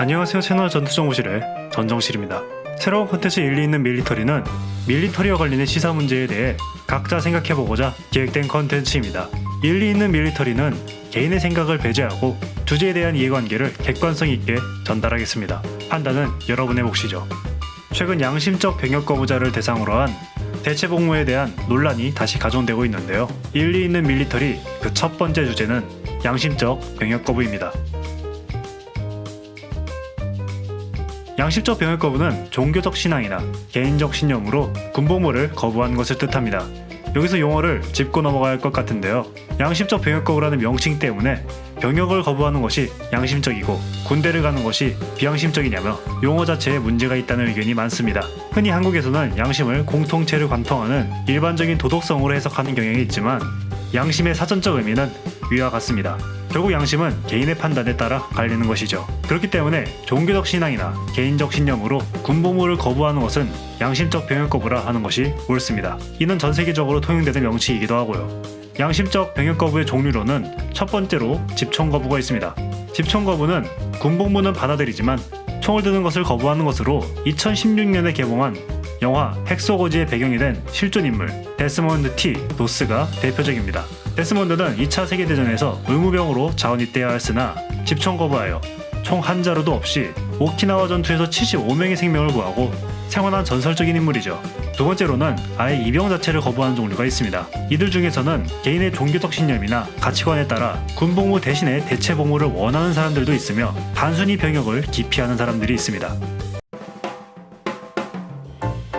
안녕하세요 채널 전투정보실의 전정실입니다. 새로운 콘텐츠 일리 있는 밀리터리는 밀리터리와 관련된 시사 문제에 대해 각자 생각해보고자 기획된 콘텐츠입니다. 일리 있는 밀리터리는 개인의 생각을 배제하고 주제에 대한 이해관계를 객관성 있게 전달하겠습니다. 판단은 여러분의 몫이죠. 최근 양심적 병역 거부자를 대상으로 한 대체 복무에 대한 논란이 다시 가중되고 있는데요. 일리 있는 밀리터리 그 첫 번째 주제는 양심적 병역 거부입니다. 양심적 병역 거부는 종교적 신앙이나 개인적 신념으로 군복무를 거부한 것을 뜻합니다. 여기서 용어를 짚고 넘어가야 할 것 같은데요. 양심적 병역 거부라는 명칭 때문에 병역을 거부하는 것이 양심적이고 군대를 가는 것이 비양심적이냐며 용어 자체에 문제가 있다는 의견이 많습니다. 흔히 한국에서는 양심을 공통체를 관통하는 일반적인 도덕성으로 해석하는 경향이 있지만 양심의 사전적 의미는 위와 같습니다. 결국 양심은 개인의 판단에 따라 갈리는 것이죠. 그렇기 때문에 종교적 신앙이나 개인적 신념으로 군복무를 거부하는 것은 양심적 병역 거부라 하는 것이 옳습니다. 이는 전 세계적으로 통용되는 명칭이기도 하고요. 양심적 병역 거부의 종류로는 첫 번째로 집총 거부가 있습니다. 집총 거부는 군복무는 받아들이지만 총을 드는 것을 거부하는 것으로 2016년에 개봉한 영화 핵소고지의 배경이 된 실존 인물 데스몬드 T 노스가 대표적입니다. 데스몬드는 2차 세계대전에서 의무병으로 자원 입대해야 했으나 집총 거부하여 총 한 자루도 없이 오키나와 전투에서 75명의 생명을 구하고 생활한 전설적인 인물이죠. 두 번째로는 아예 입영 자체를 거부하는 종류가 있습니다. 이들 중에서는 개인의 종교적 신념이나 가치관에 따라 군복무 대신에 대체 복무를 원하는 사람들도 있으며 단순히 병역을 기피하는 사람들이 있습니다.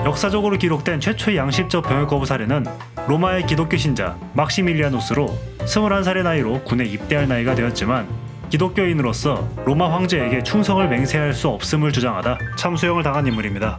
역사적으로 기록된 최초의 양심적 병역 거부 사례는 로마의 기독교 신자 막시밀리아누스로 21살의 나이로 군에 입대할 나이가 되었지만 기독교인으로서 로마 황제에게 충성을 맹세할 수 없음을 주장하다 참수형을 당한 인물입니다.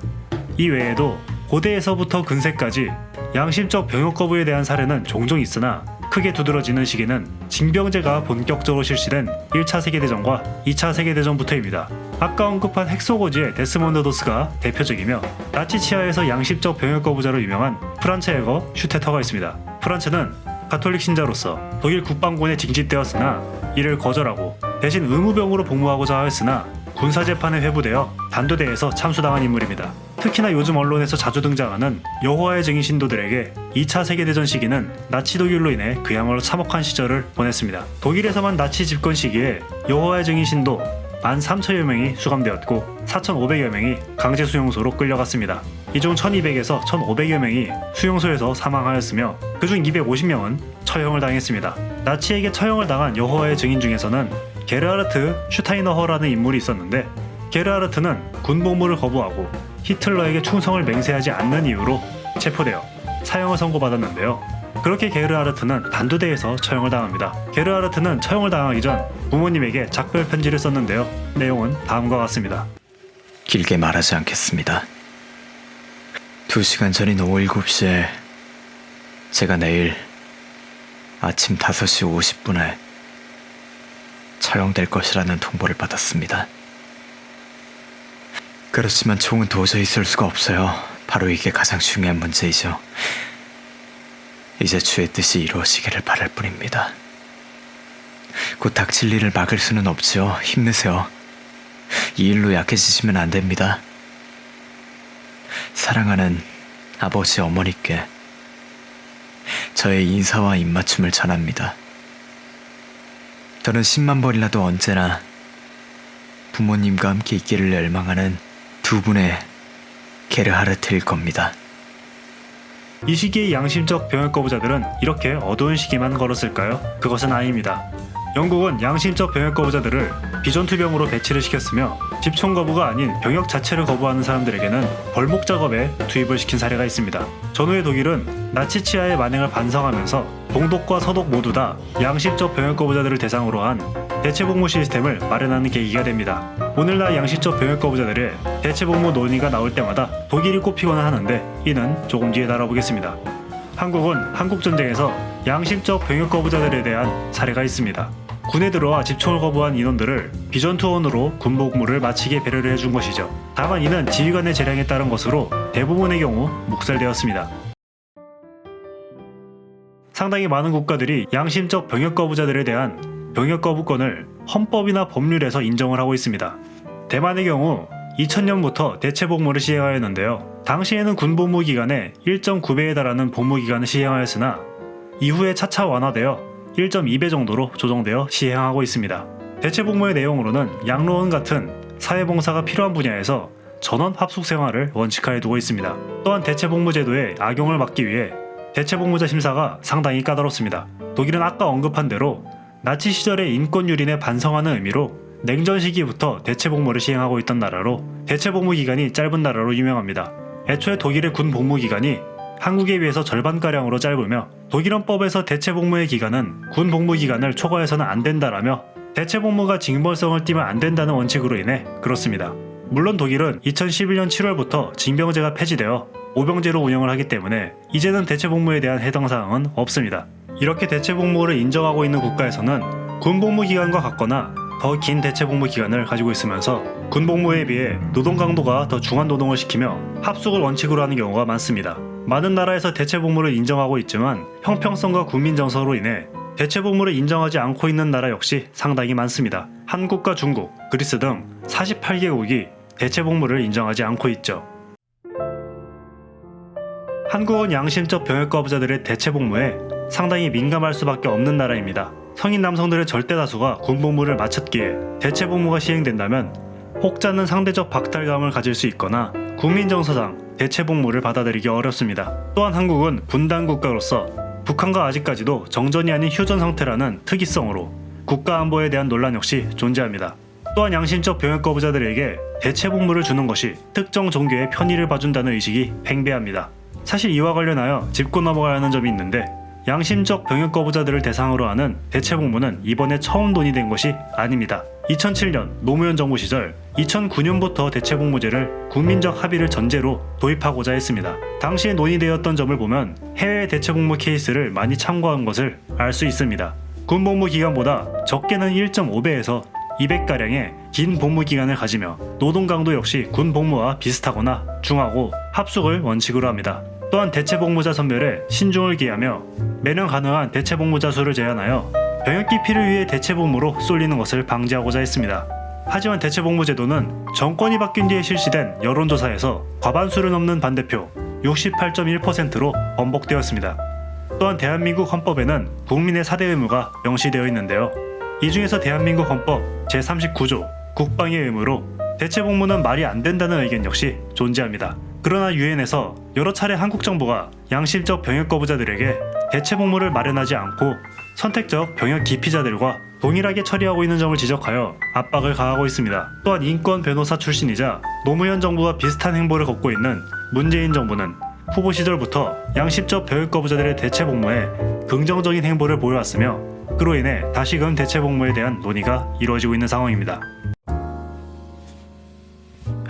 이 외에도 고대에서부터 근세까지 양심적 병역 거부에 대한 사례는 종종 있으나 크게 두드러지는 시기는 징병제가 본격적으로 실시된 1차 세계대전과 2차 세계대전부터입니다. 아까 언급한 핵소고지의 데스몬드 도스가 대표적이며 나치 치하에서 양심적 병역 거부자로 유명한 프란츠 에거 슈테터가 있습니다. 프란츠는 가톨릭 신자로서 독일 국방군에 징집되었으나 이를 거절하고 대신 의무병으로 복무하고자 하였으나 군사 재판에 회부되어 단도대에서 참수당한 인물입니다. 특히나 요즘 언론에서 자주 등장하는 여호와의 증인 신도들에게 2차 세계대전 시기는 나치 독일로 인해 그야말로 참혹한 시절을 보냈습니다. 독일에서만 나치 집권 시기에 여호와의 증인 신도 13,000여 명이 수감되었고 4,500여 명이 강제 수용소로 끌려갔습니다. 이중 1,200에서 1,500여 명이 수용소에서 사망하였으며 그중 250명은 처형을 당했습니다. 나치에게 처형을 당한 여호와의 증인 중에서는 게르하르트 슈타이너허라는 인물이 있었는데 게르하르트는 군복무를 거부하고 히틀러에게 충성을 맹세하지 않는 이유로 체포되어 사형을 선고받았는데요. 그렇게 게르하르트는 단두대에서 처형을 당합니다. 게르하르트는 처형을 당하기 전 부모님에게 작별 편지를 썼는데요. 내용은 다음과 같습니다. 길게 말하지 않겠습니다. 두 시간 전인 오후 7시에 제가 내일 아침 5시 50분에 처형될 것이라는 통보를 받았습니다. 그렇지만 총은 도저히 쓸 수가 없어요. 바로 이게 가장 중요한 문제이죠. 이제 주의 뜻이 이루어지기를 바랄 뿐입니다. 곧 닥칠 일을 막을 수는 없지요. 힘내세요. 이 일로 약해지시면 안 됩니다. 사랑하는 아버지 어머니께 저의 인사와 입맞춤을 전합니다. 저는 10만 번이라도 언제나 부모님과 함께 있기를 열망하는 두 분의 게르하르트일 겁니다. 이 시기의 양심적 병역 거부자들은 이렇게 어두운 시기만 걸었을까요? 그것은 아닙니다. 영국은 양심적 병역 거부자들을 비전투병으로 배치를 시켰으며 집총 거부가 아닌 병역 자체를 거부하는 사람들에게는 벌목 작업에 투입을 시킨 사례가 있습니다. 전후의 독일은 나치 치하의 만행을 반성하면서 동독과 서독 모두 다 양심적 병역 거부자들을 대상으로 한 대체 복무 시스템을 마련하는 계기가 됩니다. 오늘날 양심적 병역 거부자들의 대체 복무 논의가 나올 때마다 독일이 꼽히거나 하는데 이는 조금 뒤에 다뤄보겠습니다. 한국은 한국 전쟁에서 양심적 병역 거부자들에 대한 사례가 있습니다. 군에 들어와 집총을 거부한 인원들을 비전투원으로 군복무를 마치게 배려를 해준 것이죠. 다만 이는 지휘관의 재량에 따른 것으로 대부분의 경우 묵살되었습니다. 상당히 많은 국가들이 양심적 병역 거부자들에 대한 병역 거부권을 헌법이나 법률에서 인정을 하고 있습니다. 대만의 경우 2000년부터 대체 복무를 시행하였는데요. 당시에는 군 복무 기간의 1.9배에 달하는 복무 기간을 시행하였으나 이후에 차차 완화되어 1.2배 정도로 조정되어 시행하고 있습니다. 대체 복무의 내용으로는 양로원 같은 사회봉사가 필요한 분야에서 전원 합숙 생활을 원칙화해 두고 있습니다. 또한 대체 복무 제도의 악용을 막기 위해 대체 복무자 심사가 상당히 까다롭습니다. 독일은 아까 언급한 대로 나치 시절의 인권 유린에 반성하는 의미로 냉전 시기부터 대체 복무를 시행하고 있던 나라로 대체 복무 기간이 짧은 나라로 유명합니다. 애초에 독일의 군 복무 기간이 한국에 비해서 절반가량으로 짧으며 독일헌법에서 대체 복무의 기간은 군 복무 기간을 초과해서는 안 된다라며 대체 복무가 징벌성을 띠면 안 된다는 원칙으로 인해 그렇습니다. 물론 독일은 2011년 7월부터 징병제가 폐지되어 오병제로 운영을 하기 때문에 이제는 대체 복무에 대한 해당 사항은 없습니다. 이렇게 대체 복무를 인정하고 있는 국가에서는 군 복무 기간과 같거나 더 긴 대체 복무 기간을 가지고 있으면서 군 복무에 비해 노동 강도가 더 중한 노동을 시키며 합숙을 원칙으로 하는 경우가 많습니다. 많은 나라에서 대체 복무를 인정하고 있지만 형평성과 국민 정서로 인해 대체 복무를 인정하지 않고 있는 나라 역시 상당히 많습니다. 한국과 중국, 그리스 등 48개국이 대체 복무를 인정하지 않고 있죠. 한국은 양심적 병역 거부자들의 대체 복무에 상당히 민감할 수밖에 없는 나라입니다. 성인 남성들의 절대 다수가 군 복무를 마쳤기에 대체 복무가 시행된다면 혹자는 상대적 박탈감을 가질 수 있거나 국민 정서상 대체 복무를 받아들이기 어렵습니다. 또한 한국은 분단 국가로서 북한과 아직까지도 정전이 아닌 휴전 상태라는 특이성으로 국가 안보에 대한 논란 역시 존재합니다. 또한 양심적 병역 거부자들에게 대체 복무를 주는 것이 특정 종교의 편의를 봐준다는 의식이 팽배합니다. 사실 이와 관련하여 짚고 넘어가야 하는 점이 있는데 양심적 병역 거부자들을 대상으로 하는 대체 복무는 이번에 처음 논의된 것이 아닙니다. 2007년 노무현 정부 시절 2009년부터 대체 복무제를 국민적 합의를 전제로 도입하고자 했습니다. 당시에 논의되었던 점을 보면 해외 대체 복무 케이스를 많이 참고한 것을 알 수 있습니다. 군 복무 기간보다 적게는 1.5배에서 200가량의 긴 복무 기간을 가지며 노동 강도 역시 군 복무와 비슷하거나 중하고 합숙을 원칙으로 합니다. 또한 대체 복무자 선별에 신중을 기하며 매년 가능한 대체 복무자 수를 제한하여 병역 기피를 위해 대체 복무로 쏠리는 것을 방지하고자 했습니다. 하지만 대체 복무 제도는 정권이 바뀐 뒤에 실시된 여론조사에서 과반수를 넘는 반대표 68.1%로 번복되었습니다. 또한 대한민국 헌법에는 국민의 4대 의무가 명시되어 있는데요. 이 중에서 대한민국 헌법 제39조 국방의 의무로 대체 복무는 말이 안 된다는 의견 역시 존재합니다. 그러나 유엔에서 여러 차례 한국 정부가 양심적 병역 거부자들에게 대체 복무를 마련하지 않고 선택적 병역 기피자들과 동일하게 처리하고 있는 점을 지적하여 압박을 가하고 있습니다. 또한 인권 변호사 출신이자 노무현 정부와 비슷한 행보를 걷고 있는 문재인 정부는 후보 시절부터 양심적 병역 거부자들의 대체 복무에 긍정적인 행보를 보여왔으며 그로 인해 다시금 대체 복무에 대한 논의가 이루어지고 있는 상황입니다.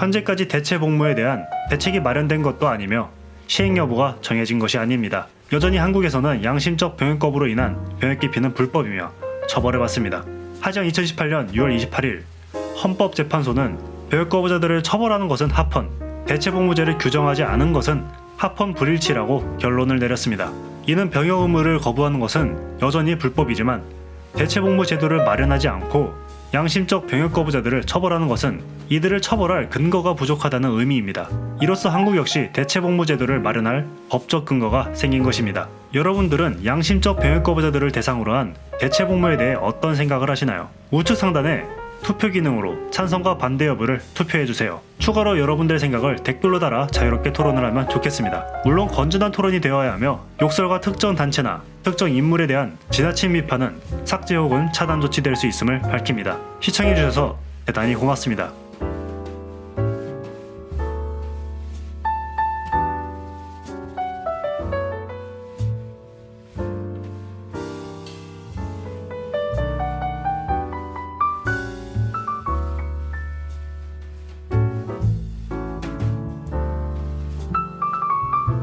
현재까지 대체 복무에 대한 대책이 마련된 것도 아니며 시행 여부가 정해진 것이 아닙니다. 여전히 한국에서는 양심적 병역 거부로 인한 병역 기 피는 불법이며 처벌을 받습니다. 하지만 2018년 6월 28일 헌법재판소는 병역 거부자들을 처벌하는 것은 합헌, 대체 복무제를 규정하지 않은 것은 합헌 불일치라고 결론을 내렸습니다. 이는 병역 의무를 거부하는 것은 여전히 불법이지만 대체 복무 제도를 마련하지 않고 양심적 병역 거부자들을 처벌하는 것은 이들을 처벌할 근거가 부족하다는 의미입니다. 이로써 한국 역시 대체 복무 제도를 마련할 법적 근거가 생긴 것입니다. 여러분들은 양심적 병역 거부자들을 대상으로 한 대체 복무에 대해 어떤 생각을 하시나요? 우측 상단에 투표 기능으로 찬성과 반대 여부를 투표해 주세요. 추가로 여러분들 생각을 댓글로 달아 자유롭게 토론을 하면 좋겠습니다. 물론 건전한 토론이 되어야 하며 욕설과 특정 단체나 특정 인물에 대한 지나친 비판은 삭제 혹은 차단 조치될 수 있음을 밝힙니다. 시청해 주셔서 대단히 고맙습니다.